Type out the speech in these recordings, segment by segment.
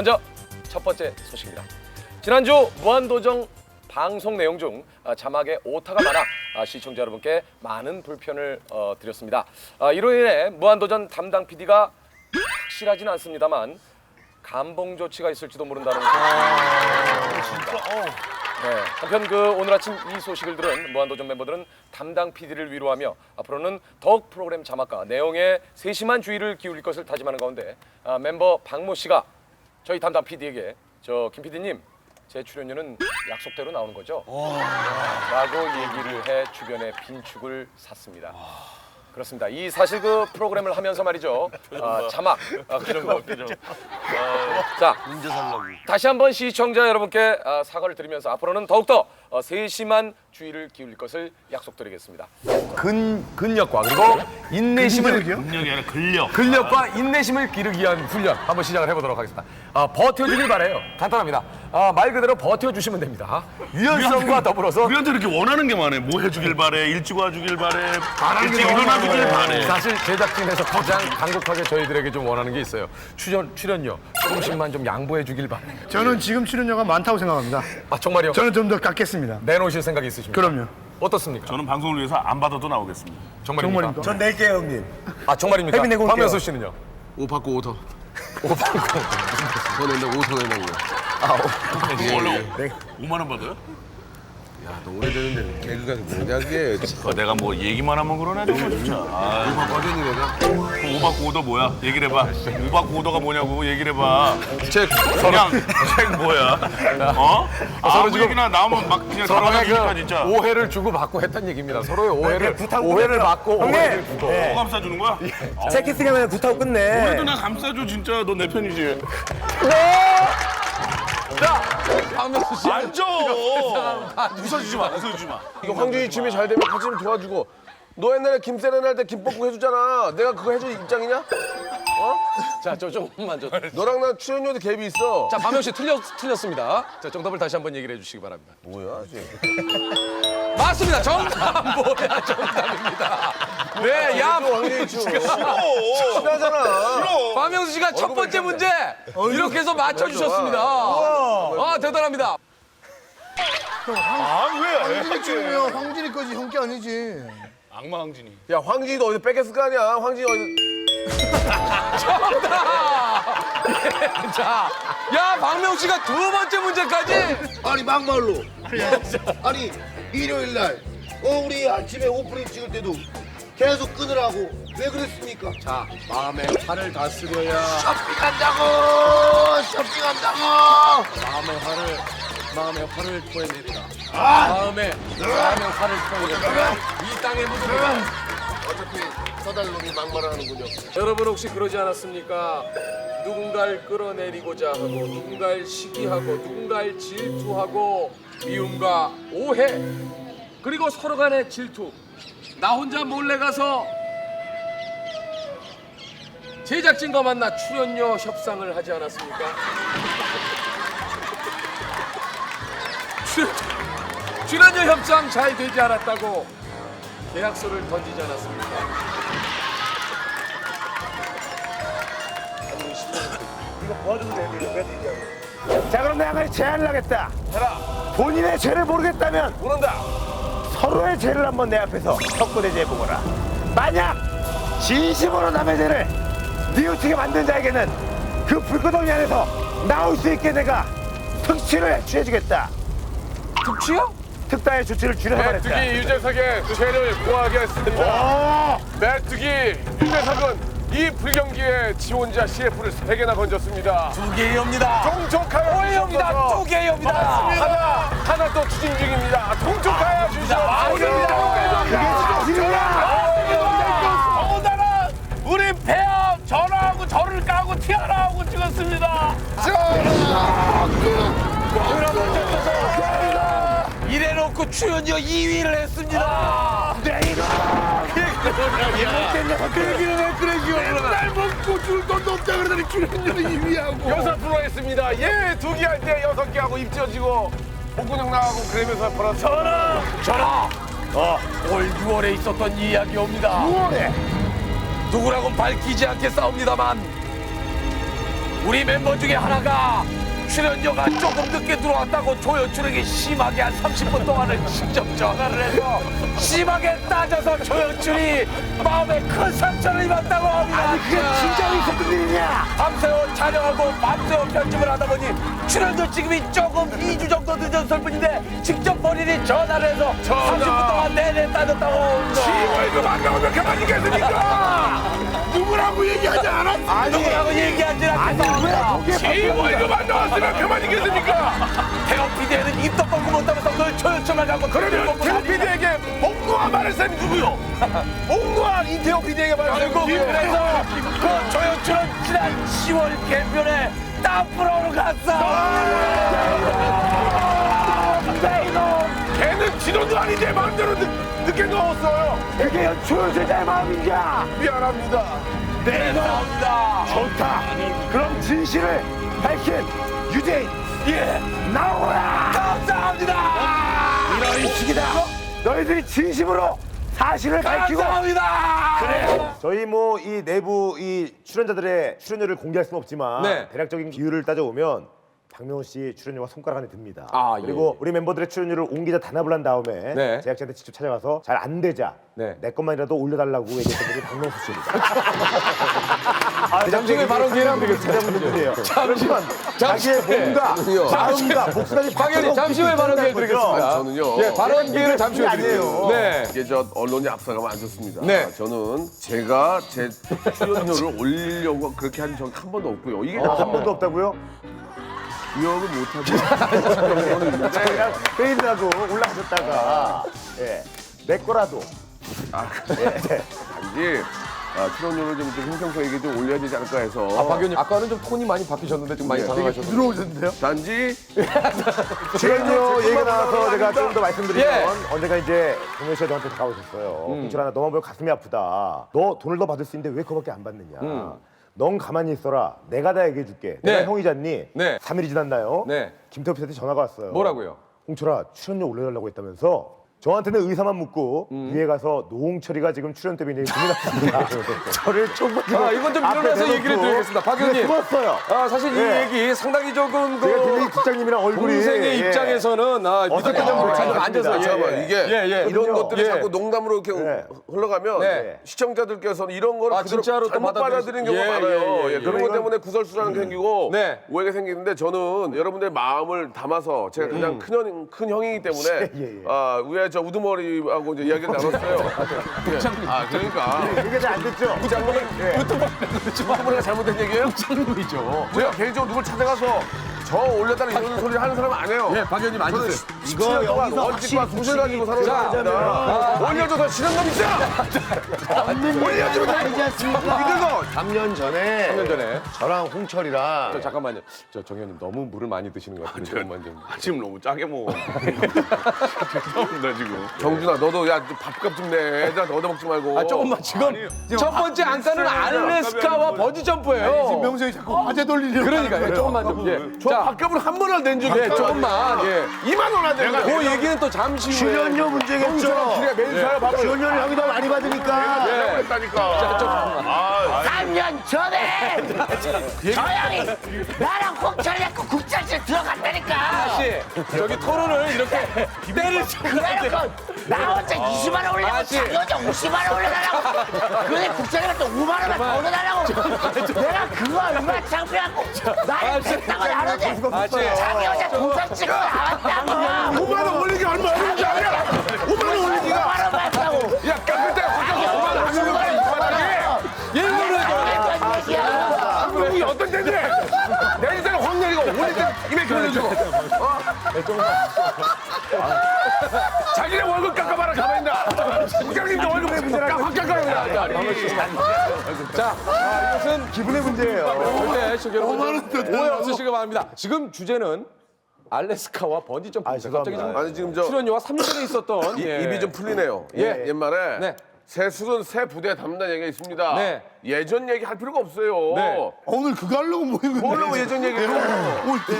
먼저 첫 번째 소식입니다. 지난주 무한도전 방송 내용 중 아, 자막에 오타가 많아 아, 시청자 여러분께 많은 불편을 어, 드렸습니다. 아, 이로 인해 무한도전 담당 PD가 확실하진 않습니다만 감봉 조치가 있을지도 모른다는 소식입니다. 네, 한편 그 오늘 아침 이 소식을 들은 무한도전 멤버들은 담당 PD를 위로하며 앞으로는 더욱 프로그램 자막과 내용에 세심한 주의를 기울일 것을 다짐하는 가운데 아, 멤버 박모 씨가 저희 담당 PD에게 저 김 PD님 제 출연료는 약속대로 나오는 거죠? 라고 얘기를 해 주변의 빈축을 샀습니다. 그렇습니다. 이 사실 그 프로그램을 하면서 말이죠. 아, 자막 아, 그런 거 그죠. 자, 문제 살라고. 다시 한번 시청자 여러분께 아, 사과를 드리면서 앞으로는 더욱더 어, 세심한 주의를 기울일 것을 약속드리겠습니다. 근 근력과 그리고 인내심을 능력이 아니라 근력. 근력과 인내심을 기르기 위한 훈련 한번 시작을 해보도록 하겠습니다. 아, 버텨주길 바래요. 간단합니다. 아, 말 그대로 버텨주시면 됩니다. 유연성과 더불어서 우리한테 이렇게 원하는 게 많아. 뭐 해주길 바래. 일찍 와주길 바래. 일찍 일어나주길 바래. 사실 제작진에서 가장 간곡하게 저희들에게 좀 원하는 게 있어요. 출연 출연료 조금 씩만 좀 양보해 주길 바래요. 저는 지금 출연료가 많다고 생각합니다. 아 정말요? 저는 좀 더 깎겠습니다. 내놓으실 생각이 있으십니까? 그럼요. 어떻습니까? 저는 방송을 위해서 안 받아도 나오겠습니다. 정말입니까? 정말입니까? 전 낼게요 형님. 아 정말입니까? 혜빈 내고 올게요. 박명수 씨는요? 오 받고 오더. 오 받고. 더 낸다 오더 거. 그거 원래 5만 원 받아요? 야, 너 오래되는데 개그가 뭐냐 그게. 어, 내가 뭐 얘기만 하면 그러네 정말 진짜. 아, 오바 꺼졌니 내가? 그 오박 오더 뭐야? 얘기를 해봐. 오박 오더가 뭐냐고 얘기를 해봐. 책 그냥 책 뭐야? 어? 아무 지금 얘기나 나오면 막 그냥 서로의 들어가니까 그 진짜. 오해를 주고 받고 했던 얘기입니다. 서로의 오해를 부탁 오해를 끝냈다. 받고 오해를 주고. 뭐 감싸주는 거야? 체키스가 그냥 구타고 끝내. 그래도 나 감싸줘 진짜. 너 내 편이지. 박명수 씨. 앉아. 웃어주지 마. 웃어주지 마. 이거 황준이 춤이 잘 되면 같이 좀 도와주고. 너 옛날에 김세련 할때 김복구 해주잖아. 내가 그거 해줄 입장이냐? 자, 저 조금만 저. 너랑 난 출연료도 갭이 있어. 자, 박명 씨 틀렸 틀렸습니다. 자, 정답을 다시 한번 얘기를 해주시기 바랍니다. 뭐야? 쟤. 맞습니다. 정답 뭐야? 정답입니다. 네, 야, 황준이 춤. 친하잖아. 박명수 씨가 첫 번째 문제 이렇게 해서 맞춰주셨습니다. 아, 대단합니다. 황진이 춤이면 황진이 거지 형게 아니지. 악마 황진이. 야, 황진이도 어디 뺏겼을 거 아니야? 황진이 어디. 자, 야, 박명 씨가 두 번째 문제까지. 아니 막말로 아니 일요일 날 어, 우리 아침에 오프닝 찍을 때도 계속 끊으라고 왜 그랬습니까? 자, 마음의 화를 다스려야 쇼핑한다고 쇼핑한다고 마음의 화를 마음의 화를 토해내리라. 마음의 마음의 화를 토해내리라. 이 땅의 무덤. 어차피 서달놈이 막말하는군요 여러분 혹시 그러지 않았습니까? 누군가를 끌어내리고자 하고 누군가를 시기하고 누군가를 질투하고 미움과 오해 그리고 서로 간의 질투 나 혼자 몰래 가서 제작진과 만나 출연료 협상을 하지 않았습니까? 출- 출연료 협상 잘 되지 않았다고 계약서를 던지지 않았습니까? 자 그럼 내가 가지 제안을 하겠다. 본인의 죄를 모르겠다면 모른다. 서로의 죄를 한번 내 앞에서 헛고대지 해보거라. 만약 진심으로 남의 죄를 뉘우치게 만든 자에게는 그 불구덩이 안에서 나올 수 있게 내가 특취를 취해주겠다. 특취요? 특단의 조치를 주려고 메뚜기 말했다. 유재석의 죄를 구하겠습니다. 오! 메뚜기 유재석은 이 불경기에 지 혼자 CF를 세 개나 건졌습니다. 두 개입니다. 통촉하여 오해입니다. 두 개입니다. 하나 하나 또 추진 중입니다. 통촉하여 주시옵소서. 아닙니다. 그게 사실이야. 더군다나 우리 폐하 전화하고 저를 까고 튀어나오고 찍었습니다. 이래놓고 출연료 2위를 했습니다. 맨날 먹고 줄 돈도 없다 그러더니 출연료를 2위하고. 여섯 프로 했습니다. 예, 두 개 할 때 여섯 개 하고 입져지고 복근형 나가고 그러면서 벌었 전화. 전하, 어, 올 6월에 있었던 이야기옵니다. 6월에? 누구라고 밝히지 않겠사옵니다만 우리 멤버 중에 하나가 출연료가 조금 늦게 들어왔다고 조연출에게 심하게 한 30분 동안을 직접 전화를 해서 심하게 따져서 조연출이 마음에 큰 상처를 입었다고 합니다. 아니 그게 진짜로 있었던 일이냐? 밤새워 촬영하고 밤새워 편집을 하다 보니 출연료 지급이 조금 2주 정도 늦었을 뿐인데 직접 본인이 전화를 해서 30분 동안 내내 따졌다고 합니다. 월급 안 나오면 그만이겠습니까? 누구라고 얘기하지 않았어? 아니, 누구라고 얘기하지 않겠습니다. 지 월급 안 나왔으면 그만이겠습니까? 태호 PD에는 입도 뻥고 못하면서 늘 조연출만 갖고 그러면 태호 PD에게 몽고와 말할 사람이 누구요? 몽고와 이태호 PD에게 말할 사람이 누구요? 그래서 그 조연출은 지난 10월 개편에 땀프로로 갔어. 걔는 지도도 아닌데 마음대로 늦, 늦게 넣었어요. 그게 연출제자의 마음이냐? 미안합니다. 네, 나옵니다. 좋다. 그럼 진실을 밝힌 유재인 예, 나오라. 감사합니다. 이런 식이다. 너희들이 진심으로 사실을 밝히고 감사합니다. 그래. 저희 뭐 이 내부 이 출연자들의 출연료를 공개할 수는 없지만 네. 대략적인 비율을 따져보면 박명호 씨 출연료가 손가락 안에 듭니다. 아, 예, 그리고 우리 멤버들의 출연료를 온 기자 단합을 한 다음에 네. 제작자한테 직접 찾아가서 잘 안 되자 네. 내 것만이라도 올려달라고 얘기했던 분이 박명수 씨입니다. 잠시 후에 바로 기회를 드리겠습니다. 찾아보는 잠시- 그러면 잠시 자기의 후에. 몸과 마음과 목숨까지 박연희 잠시 후에 바로 기회 드리겠습니다. 아, 저는요. 예, 발언 기회를 잠시 후에 아니에요. 드릴게요. 네. 이게 저 언론이 앞서가면 안 좋습니다. 네. 저는 제가 제 출연료를 올리려고 그렇게 한 적이 한 번도 없고요. 이게 한 번도 없다고요? 유혹을 못하고 그냥 페이드라도 올라가셨다가 예, 내 거라도 단지 아, 출연료를 좀, 좀 형평성에게 좀 올려야 되지 않을까 해서 아, 박 의원님, 아까는 좀 톤이 많이 바뀌셨는데 지금 많이 네, 당황하셨는데. 들어오셨는데요? 단지 출연료 얘기가 나와서 제가 좀 더 말씀드리면 예. 언젠가 이제 동현 씨가 저한테 다가오셨어요. 홍철아 너만 보면 가슴이 아프다. 너 돈을 더 받을 수 있는데 왜 그거밖에 안 받느냐. 넌 가만히 있어라. 내가 다 얘기해 줄게. 네. 내가 형이잖니. 네. 3일이 지났나요? 네. 김태호 씨한테 전화가 왔어요. 뭐라고요? 홍철아 출연료 올려달라고 했다면서 저한테는 의사만 묻고 음. 위에 가서 노홍철이가 지금 출연 때문에 고민합니다. 저를 총받고 아, 이건 좀 일어나서 얘기를 드리겠습니다. 박 의원님. 숨었어요. 아, 사실 이 네. 얘기 상당히 조금 그 제가 국장님이랑 얼굴이 동생의 예. 입장에서는 아, 믿을 좀 점을 잠깐 가졌습니다. 앉아서 예, 잠깐만 예. 이게 예, 예. 이런 그럼요. 것들이 예. 자꾸 농담으로 이렇게 네. 흘러가면 네. 시청자들께서는 이런 거를 아, 그대로 진짜로 또 잘못 받아들이는 경우가 예, 많아요. 예, 예, 예, 예. 그런 것 때문에 구설수라는 게 생기고 네. 오해가 생기는데 저는 여러분들의 마음을 담아서 제가 그냥 큰, 형, 큰 형이기 때문에 예, 예. 아, 위에 저 우두머리하고 이제 이야기를 나눴어요. 예. 아 그러니까 이게 잘안 됐죠? 부장님은 우두머리가 잘못된 얘기예요? 장님이죠. 제가 개인적으로 누굴 찾아가서 저 올렸다는 이런 소리 하는 사람은 안 해요. 예, 박 의원님 앉으세요. 이거 동안 여기서 원칙과 소신을 가지고 자, 사람입니다. 올려줘서 싫은 놈 있어! 올려주면 다 아니지 않습니까? 믿어서 3년 전에 3년 전에. 저랑 홍철이랑 저 잠깐만요. 저 정 의원님 너무 물을 많이 드시는 것 같은데 조금만 좀. 지금 너무 짜게 먹어. 죄송합니다 지금. 정준아 너도 야 밥값 좀 내. 애들한테 얻어먹지 말고. 아 조금만 지금 첫 번째 안가는 알래스카와 버지 점프예요. 명성이 자꾸 화제 돌리려고. 그러니까 예, 조금만 좀. 예. 저 자, 밥값을 한 번을 낸 적이 예, 조금만. 예. 2만 원안 되는 거야. 그 얘기는 또 잠시 후에. 출연료 문제겠죠. 매일 밥을. 출연료를 형이 더 많이 받으니까. 예. 했다니까. 3년 전에 저 형이 나랑 홍철이 고 국장실 들어갔다니까 씨, 저기 토론을 이렇게 때릴 수 그래놓고 나 혼자 20만 원 올려고 아저씨. 자기 혼자 50만 원 올려달라고 그래 국장님한테 5만 원만 더 올려달라고 내가 그거 얼마나 창피하고 나를 됐다고 나누지 아저씨. 자기 혼자 동상 찍고 나왔다고 5만 원 올리기 얼마 어려운지 알아? 5만 원 올리기가. 5만 원 받다고 야 카페 때 혼자 5만 원 올리는 거야. 예를 들어. 그런 얘기야 한국이 어떤 데인데? 때는 확 내리고 올릴 때는 이렇게 올려주고. 어? 자기네 월급 깎아봐라 가만히 있나. 국장님도 월급 깎아 확 깎아야 자, 아, 이것은 기분의 문제예요. 절대 시청자 여러분 오해 없으시길 바랍니다. 지금 주제는 알래스카와 번지 점프. 아, 갑자기 죄송합니다. 좀 아니 지금 저 출연료가 3년 전에 있었던 이- 예. 입이 좀 풀리네요. 예. 예. 옛말에 네. 새 술은 새 부대에 담는다는 얘기가 있습니다. 네. 예전 얘기 할 필요가 없어요. 네. 아, 오늘 그거 하려고 모인 건데. 뭘로 예전 얘기를 올 때.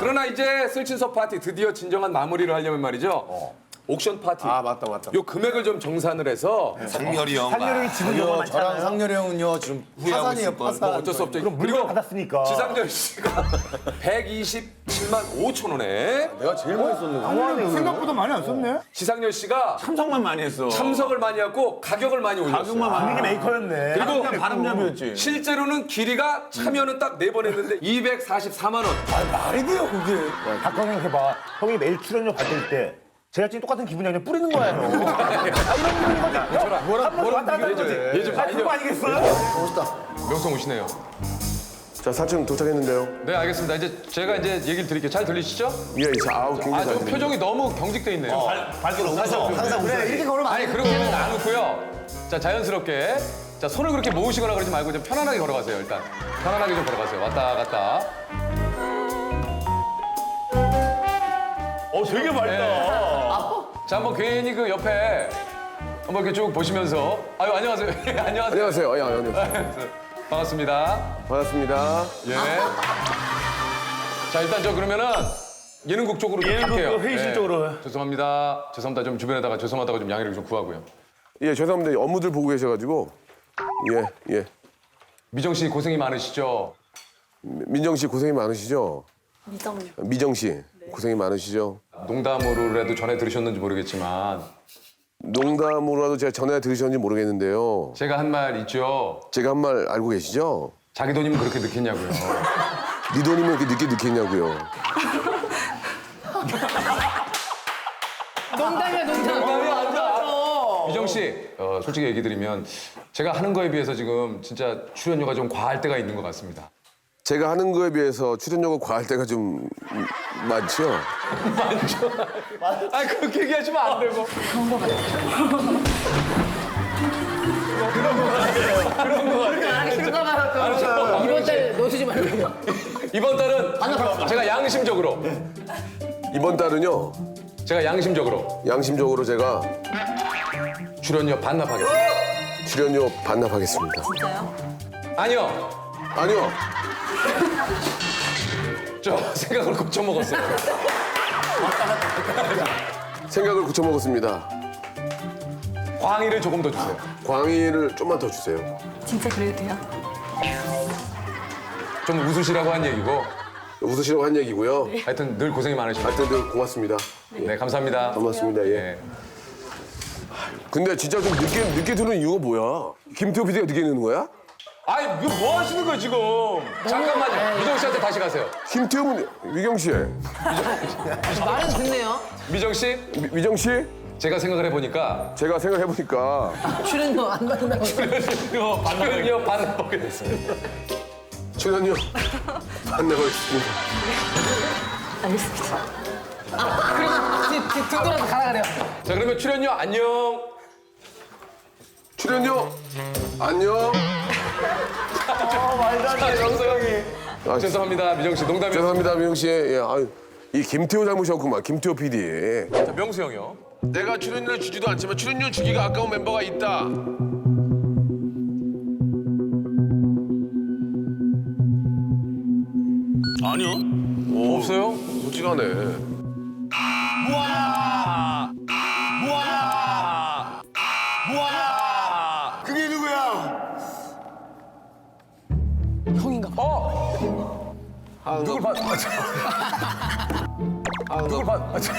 그러나 이제 쓸친서 파티 드디어 진정한 마무리를 하려면 말이죠. 옥션 파티. 아 맞다 맞다. 요 금액을 좀 정산을 해서 상렬이 형. 상렬이 지분 요가 많잖아요. 상렬이 형은요 지금 후회하고 있을 걸. 뭐 어쩔 수 없죠. 그럼 물건 받았으니까. 지상렬 씨가 127만 5천 원에 내가 제일 많이 썼는데. 생각보다 많이 안 썼네. 지상렬 씨가 참석만 많이 했어. 참석을 많이 하고 가격을 많이 올렸어요. 분위기 메이커였네. 그리고 바람잡이였지. 실제로는 길이가 참여는 딱 네 번 했는데 244만 원. 말이 돼요 그게. 바꿔 생각해봐. 형이 매일 출연료 받을 때 제가 지금 똑같은 기분이 아니라 뿌리는 거예요. 아, 이런 기분인 거지. 뭐라, 뭐라 왔다 갔다 거지. 예좀 아, 그거 아니겠어요? 명성 오시네요. 자 사진 도착했는데요. 네 알겠습니다. 이제 제가 이제 얘기를 드릴게요. 잘 들리시죠? 예, 이제 아우 굉장히 아, 잘 들립니다. 표정이 너무 경직돼 있네요. 밝게 웃어. 항상 그래, 이렇게 걸으면 안 아니 그런 거는 안 웃고요. 자 자연스럽게 자 손을 그렇게 모으시거나 그러지 말고 좀 편안하게 걸어가세요. 일단 편안하게 좀 걸어가세요. 왔다 갔다. 어 되게 밝다. 자 한번 괜히 그 옆에 한번 이렇게 쭉 보시면서 아유 안녕하세요. 예, 안녕하세요. 안녕하세요. 예, 안녕하세요. 반갑습니다. 반갑습니다. 예. 자 일단 저 그러면은 예능국 쪽으로 좀 예능국 갈게요. 회의실 예. 쪽으로. 죄송합니다. 죄송합니다. 좀 주변에다가 죄송하다고 좀 양해를 좀 구하고요. 예, 죄송합니다. 업무들 보고 계셔가지고 예, 예. 미정 씨 고생이 많으시죠? 민정 씨 고생이 많으시죠? 미정. 미정 씨 고생이 많으시죠? 농담으로라도 전해 들으셨는지 모르겠지만 농담으로라도 제가 전에 들으셨는지 모르겠는데요. 제가 한 말 있죠. 제가 한 말 알고 계시죠? 자기 돈이면 그렇게 넣겠냐고요. 네 돈이면 이렇게 늦게 넣겠냐고요. 농담이야 농담. 미정 씨, 어, 솔직히 얘기 드리면 제가 하는 거에 비해서 지금 진짜 출연료가 좀 과할 때가 있는 것 같습니다. 제가 하는 거에 비해서 출연료가 과할 때가 좀 음, 많죠? 아 그렇게 얘기하시면 안 되고. 이번 달 놓치지 말고. 이번 달은 제가 양심적으로, 이번 달은요 제가 양심적으로 양심적으로 제가 출연료 반납하겠습니다. 출연료 반납하겠습니다. 진짜요? 아니요, 아니요, 저 생각을 고쳐 먹었어요. 생각을 고쳐 먹었습니다. 광희를 조금 더 주세요. 광희를 좀만 더 주세요. 진짜 그래도 돼요? 좀 웃으시라고 한 얘기고, 웃으시라고 한 얘기고요. 하여튼 늘 고생이 많으십니다. 하여튼 늘 고맙습니다. 네, 감사합니다. 고맙습니다. 예. 예. 근데 진짜 좀 늦게 늦게 들은 이유가 뭐야? 김태호 PD가 늦게 내는 거야? 아이, 이거 뭐 하시는 거예요, 지금? 잠깐만요. 미정 씨한테 다시 가세요. 김태호는 위경 씨, 말은 듣네요. 미정 씨, 미, 미정 씨, 제가 생각을 해보니까 제가 생각해 보니까 출연료 안 받는다고. 출연료 반납하게 됐습니다. 출연료. 알겠습니다. 아, 그리고 뒤- 뒤- 등도라도 가라 그래요. 자, 그러면 출연료 안녕. 출연료 안녕. 아, 죄송합니다, 미정 씨. 농담이었습니다. 죄송합니다, 미영 씨. 예, 아유, 이 김태호 잘못이었구만. 김태호 PD. 자, 명수 형이요. 내가 출연료를 주지도 않지만 출연료 주기가 아까운 멤버가 있다. 아니요. 없어요? 솔직하네. 누굴 봐? 아, 저. 아, 누굴 봐? 아, 저.